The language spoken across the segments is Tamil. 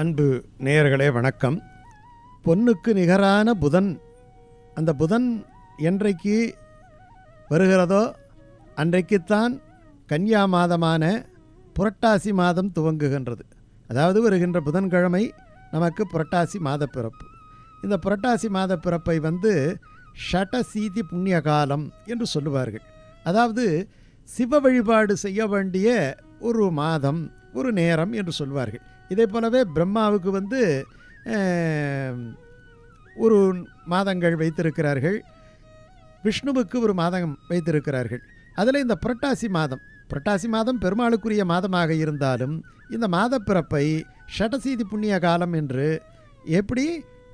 அன்பு நேயர்களே வணக்கம். பொன்னுக்கு நிகரான புதன் அந்த புதன் என்றைக்கு வருகிறதோ அன்றைக்குத்தான் கன்யா மாதமான புரட்டாசி மாதம் துவங்குகின்றது. அதாவது வருகின்ற புதன்கிழமை நமக்கு புரட்டாசி மாத பிறப்பு இந்த புரட்டாசி மாத பிறப்பை வந்து ஷடசீதி புண்ணிய காலம் என்று சொல்லுவார்கள். அதாவது சிவ வழிபாடு செய்ய வேண்டிய ஒரு மாதம் ஒரு நேரம் என்று சொல்வார்கள். இதே போலவே பிரம்மாவுக்கு வந்து ஒரு மாதங்கள் வைத்திருக்கிறார்கள். விஷ்ணுவுக்கு ஒரு மாதம் வைத்திருக்கிறார்கள். அதில் இந்த புரட்டாசி மாதம் புரட்டாசி மாதம் பெருமாளுக்குரிய மாதமாக இருந்தாலும் இந்த மாதப்பிறப்பை ஷடசீதி புண்ணிய காலம் என்று எப்படி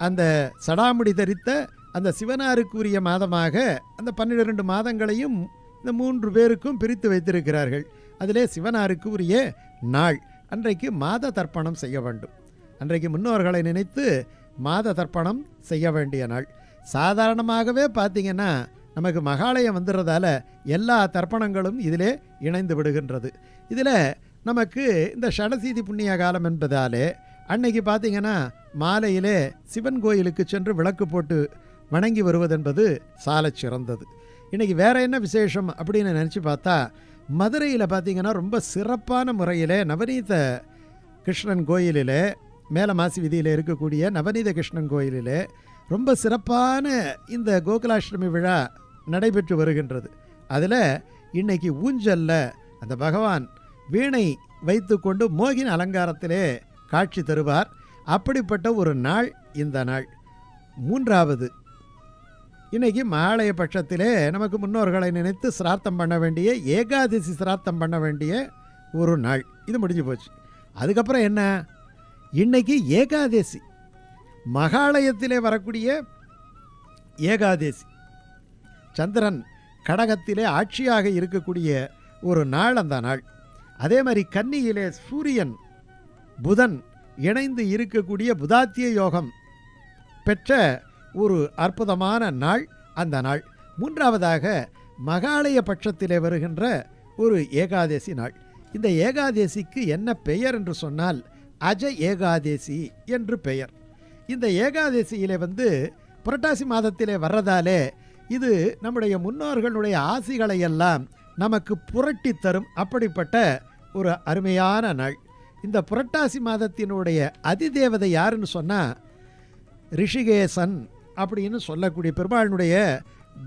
அந்த சடாமுடி தரித்த அந்த சிவனாருக்குரிய மாதமாக அந்த பன்னிரண்டு மாதங்களையும் இந்த மூன்று பேருக்கும் பிரித்து வைத்திருக்கிறார்கள். அதிலே சிவனாருக்கு உரிய நாள். அன்றைக்கு மாத தர்ப்பணம் செய்ய வேண்டும். அன்றைக்கு முன்னோர்களை நினைத்து மாத தர்ப்பணம் செய்ய வேண்டிய நாள். சாதாரணமாகவே பார்த்திங்கன்னா நமக்கு மகாலயம் வந்துடுறதால எல்லா தர்ப்பணங்களும் இதிலே இணைந்து விடுகின்றது. இதில் நமக்கு இந்த ஷடசீதி புண்ணிய காலம் என்பதாலே அன்னைக்கு பார்த்திங்கன்னா மாலையிலே சிவன் கோயிலுக்கு சென்று விளக்கு போட்டு வணங்கி வருவதென்பது சாலச் சிறந்தது. இன்றைக்கி வேற என்ன விசேஷம் அப்படின்னு நினச்சி பார்த்தா மதுரையில் பார்த்தீங்கன்னா ரொம்ப சிறப்பான முறையிலே நவநீத கிருஷ்ணன் கோயிலில் மேல மாசி விதியில் இருக்கக்கூடிய நவநீத கிருஷ்ணன் கோயிலிலே ரொம்ப சிறப்பான இந்த கோகுலாஷ்டமி விழா நடைபெற்று வருகின்றது. அதில் இன்னைக்கு ஊஞ்சல்ல அந்த பகவான் வீணை வைத்துக்கொண்டு மோகின் அலங்காரத்திலே காட்சி தருவார். அப்படிப்பட்ட ஒரு நாள் இந்த நாள். மூன்றாவது இன்னைக்கு மாலைய பட்சத்திலே நமக்கு முன்னோர்களை நினைத்து சிரார்த்தம் பண்ண வேண்டிய ஏகாதசி சிரார்த்தம் பண்ண வேண்டிய ஒரு நாள். இது முடிஞ்சு போச்சு. அதுக்கப்புறம் என்ன? இன்னைக்கு ஏகாதசி. மகாலயத்திலே வரக்கூடிய ஏகாதசி. சந்திரன் கடகத்திலே ஆட்சியாக இருக்கக்கூடிய ஒரு நாள் அந்த நாள். அதே மாதிரி கன்னியிலே சூரியன் புதன் இணைந்து இருக்கக்கூடிய புதாத்திய யோகம் பெற்ற ஒரு அற்புதமான நாள் அந்த நாள். மூன்றாவதாக மகாலய பட்சத்திலே வருகின்ற ஒரு ஏகாதசி நாள். இந்த ஏகாதசிக்கு என்ன பெயர் என்று சொன்னால் அஜ ஏகாதசி என்று பெயர். இந்த ஏகாதசியிலே வந்து புரட்டாசி மாதத்திலே வர்றதாலே இது நம்முடைய முன்னோர்களுடைய ஆசிகளை எல்லாம் நமக்கு புரட்டி தரும் அப்படிப்பட்ட ஒரு அருமையான நாள். இந்த புரட்டாசி மாதத்தினுடைய அதிதேவதை யாருன்னு சொன்னால் ரிஷிகேசன் அப்படின்னு சொல்லக்கூடிய பெருமாளினுடைய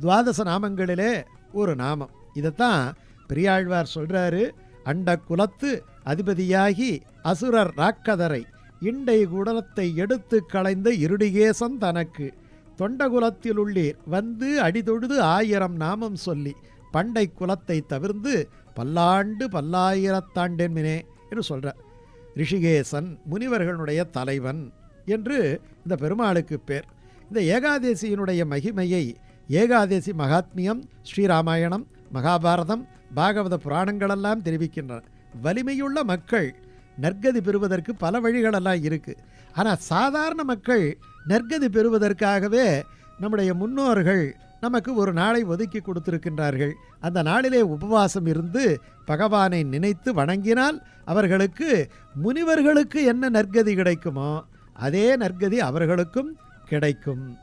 துவாதச நாமங்களிலே ஒரு நாமம். இதைத்தான் பெரியாழ்வார் சொல்கிறாரு அண்ட குலத்து அதிபதியாகி அசுரர் ராக்கதரை இண்டை குடலத்தை எடுத்து களைந்த இருடிகேசன் தனக்கு தொண்டகுலத்தில் உள்ளீர் வந்து அடிதொழுது ஆயிரம் நாமம் சொல்லி பண்டை குலத்தை தவிர்ந்து பல்லாண்டு பல்லாயிரத்தாண்டென்மினே என்று சொல்கிறார் ரிஷிகேசன் முனிவர்களுடைய தலைவன் என்று இந்த பெருமாளுக்கு பேர். இந்த ஏகாதேசியினுடைய மகிமையை ஏகாதேசி மகாத்மியம் ஸ்ரீராமாயணம் மகாபாரதம் பாகவத புராணங்களெல்லாம் தெரிவிக்கின்றன. வலிமையுள்ள மக்கள் நற்கதி பெறுவதற்கு பல வழிகளெல்லாம் இருக்குது ஆனால் சாதாரண மக்கள் நற்கதி பெறுவதற்காகவே நம்முடைய முன்னோர்கள் நமக்கு ஒரு நாளை ஒதுக்கி கொடுத்திருக்கின்றார்கள். அந்த நாளிலே உபவாசம் இருந்து பகவானை நினைத்து வணங்கினால் அவர்களுக்கு முனிவர்களுக்கு என்ன நற்கதி கிடைக்குமோ அதே நற்கதி அவர்களுக்கும் கிடைக்கும்.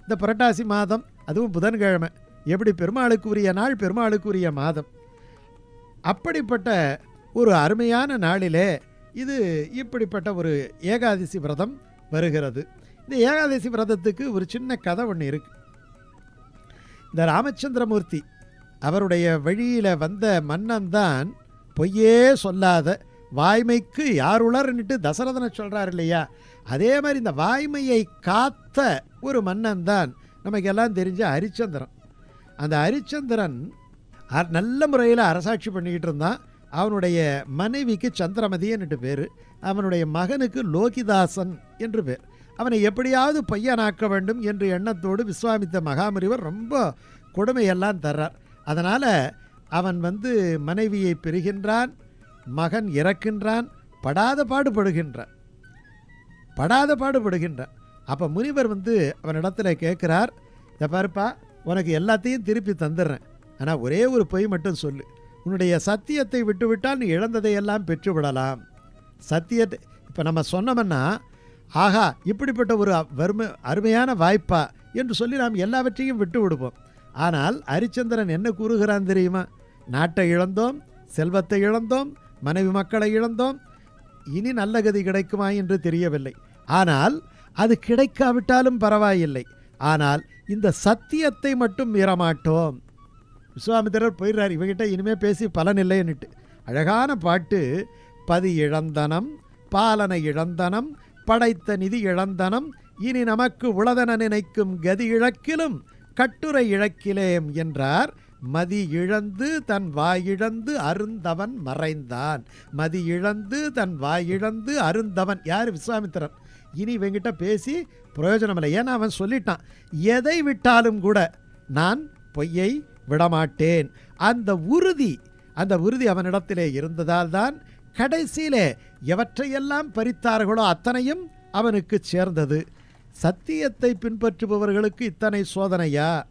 இந்த புரட்டாசி மாதம் அதுவும் புதன்கிழமை. எப்படி பெருமாளுக்கு உரிய நாள் பெருமாளுக்குரிய மாதம். அப்படிப்பட்ட ஒரு அருமையான நாளிலே இது இப்படிப்பட்ட ஒரு ஏகாதசி விரதம் வருகிறது. இந்த ஏகாதசி விரதத்துக்கு ஒரு சின்ன கதை ஒன்று இருக்கு. இந்த ராமச்சந்திரமூர்த்தி அவருடைய வழியில் வந்த மன்னன்தான் பொய்யே சொல்லாத வாய்மைக்கு யாருளர்ன்னுட்டு தசரதனை சொல்கிறார் இல்லையா? அதே மாதிரி இந்த வாய்மையை காத்த ஒரு மன்னன் தான் நமக்கெல்லாம் தெரிஞ்ச ஹரிச்சந்திரன் அந்த ஹரிச்சந்திரன் அ- நல்ல முறையில் அரசாட்சி பண்ணிக்கிட்டு இருந்தான். அவனுடைய மனைவிக்கு சந்திரமதியன்ட்டு பேர். அவனுடைய மகனுக்கு லோகிதாசன் என்று பேர். அவனை எப்படியாவது பையனாக்க வேண்டும் என்று எண்ணத்தோடு விஸ்வாமித்த மகாமுனிவர் ரொம்ப கொடுமையெல்லாம் தர்றார். அதனால் அவன் வந்து மனைவியை பெறுகின்றான் மகன் இறக்கின்றான் படாத பாடுபடுகின்றான். படாத பாடுபடுகின்றான் அப்போ முனிவர் வந்து அவனிடத்துல கேட்குறார் இதை பாருப்பா உனக்கு எல்லாத்தையும் திருப்பி தந்துடுறேன். ஆனால் ஒரே ஒரு பொய் மட்டும் சொல்லு. உன்னுடைய சத்தியத்தை விட்டுவிட்டால் நீ இழந்ததையெல்லாம் பெற்றுவிடலாம். சத்தியத்தை இப்போ நம்ம சொன்னோம்னா ஆஹா இப்படிப்பட்ட ஒரு வறுமை அருமையான வாய்ப்பா என்று சொல்லி நாம் எல்லாவற்றையும் விட்டு விடுவோம் ஆனால் ஹரிச்சந்திரன் என்ன கூறுகிறான் தெரியுமா? நாட்டை இழந்தோம் செல்வத்தை இழந்தோம் மனைவி மக்களை இழந்தோம் இனி நல்ல கதி கிடைக்குமா என்று தெரியவில்லை. ஆனால் அது கிடைக்காவிட்டாலும் பரவாயில்லை. ஆனால் இந்த சத்தியத்தை மட்டும் மீறமாட்டோம். விஸ்வாமித்திரர் போயிடுறார் இவகிட்ட இனிமே பேசி பலனில்லைன்னுட்டு அழகான பாட்டு. பதி இழந்தனம் பாலனை இழந்தனம் படைத்த நிதி இழந்தனம் இனி நமக்கு உளதென நினைக்கும் கதி இழக்கிலும் கட்டுரை இழக்கிலேம் என்றார் மதி இழந்து தன் வாயிழந்து அருந்தவன் மறைந்தான். மதி இழந்து தன் வாயிழந்து அருந்தவன். யார் விஸ்வாமித்திரன்? இனி இவங்கிட்ட பேசி பிரயோஜனம் இல்லை ஏன்னா அவன் சொல்லிட்டான் எதை விட்டாலும் கூட நான் பொய்யை விடமாட்டேன். அந்த உறுதி அந்த உறுதி அவனிடத்திலே இருந்ததால் தான் கடைசியிலே எவற்றையெல்லாம் பறித்தார்களோ அத்தனையும் அவனுக்கு சேர்ந்தது. சத்தியத்தை பின்பற்றுபவர்களுக்கு இத்தனை சோதனையா?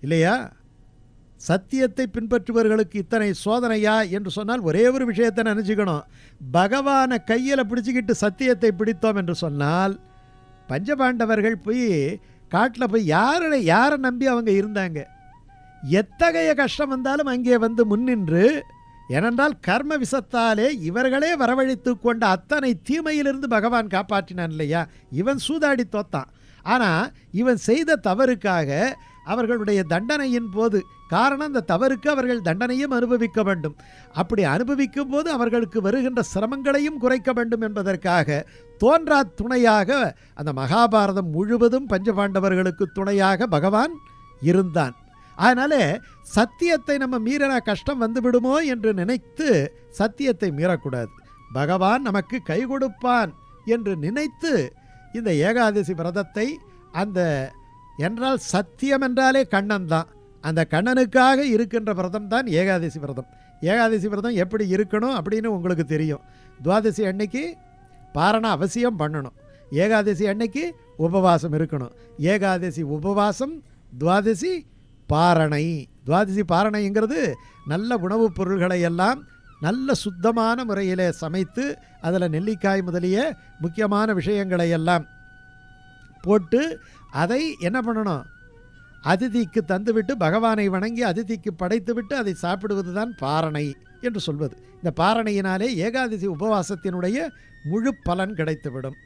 இல்லையா? சத்தியத்தை பின்பற்றுபவர்களுக்கு இத்தனை சோதனையா என்று சொன்னால் ஒரே ஒரு விஷயத்தை நினச்சிக்கணும். பகவானை கையில் பிடிச்சிக்கிட்டு சத்தியத்தை பிடித்தோம் என்று சொன்னால் பஞ்சபாண்டவர்கள் போய் காட்டில் போய் யாரை யாரை நம்பி அவங்க இருந்தாங்க? எத்தகைய கஷ்டம் வந்தாலும் அங்கே வந்து முன்னின்று ஏனென்றால் கர்ம விசத்தாலே இவர்களே வரவழைத்து கொண்ட அத்தனை தீமையிலிருந்து பகவான் காப்பாற்றினான் இல்லையா? இவன் சூதாடி தோத்தான். ஆனால் இவன் செய்த தவறுக்காக அவர்களுடைய தண்டனையின் போது காரணம் அந்த தவறுக்கு அவர்கள் தண்டனையும் அனுபவிக்க வேண்டும். அப்படி அனுபவிக்கும் போது அவர்களுக்கு வருகின்ற சிரமங்களையும் குறைக்க வேண்டும் என்பதற்காக தோன்றா துணையாக அந்த மகாபாரதம் முழுவதும் பஞ்சபாண்டவர்களுக்கு துணையாக பகவான் இருந்தான். அதனாலே சத்தியத்தை நம்ம மீறினா கஷ்டம் வந்துவிடுமோ என்று நினைத்து சத்தியத்தை மீறக்கூடாது. பகவான் நமக்கு கை கொடுப்பான் என்று நினைத்து இந்த ஏகாதசி விரதத்தை அந்த என்றால் சத்தியம் என்றாலே கண்ணன் தான் அந்த கண்ணனுக்காக இருக்கின்ற விரதம் தான் ஏகாதசி விரதம். ஏகாதசி விரதம் எப்படி இருக்கணும் அப்படின்னு உங்களுக்கு தெரியும். துவாதசி அன்னைக்கு பாரணம் அவசியம் பண்ணணும். ஏகாதசி அன்னைக்கு உபவாசம் இருக்கணும். ஏகாதசி உபவாசம் துவாதசி பாரணை. துவாதசி பாரணைங்கிறது நல்ல உணவுப் பொருள்களை எல்லாம் நல்ல சுத்தமான முறையில் சமைத்து அதில் நெல்லிக்காய் முதலிய முக்கியமான விஷயங்களை எல்லாம் போட்டு அதை என்ன பண்ணணும்? அதிதிக்கு தந்துவிட்டு பகவானை வணங்கி அதிதிக்கு படைத்துவிட்டு அதை சாப்பிடுவது தான் பாரணை என்று சொல்வது. இந்த பாரணையினாலே ஏகாதசி உபவாசத்தினுடைய முழு பலன் கிடைத்துவிடும்.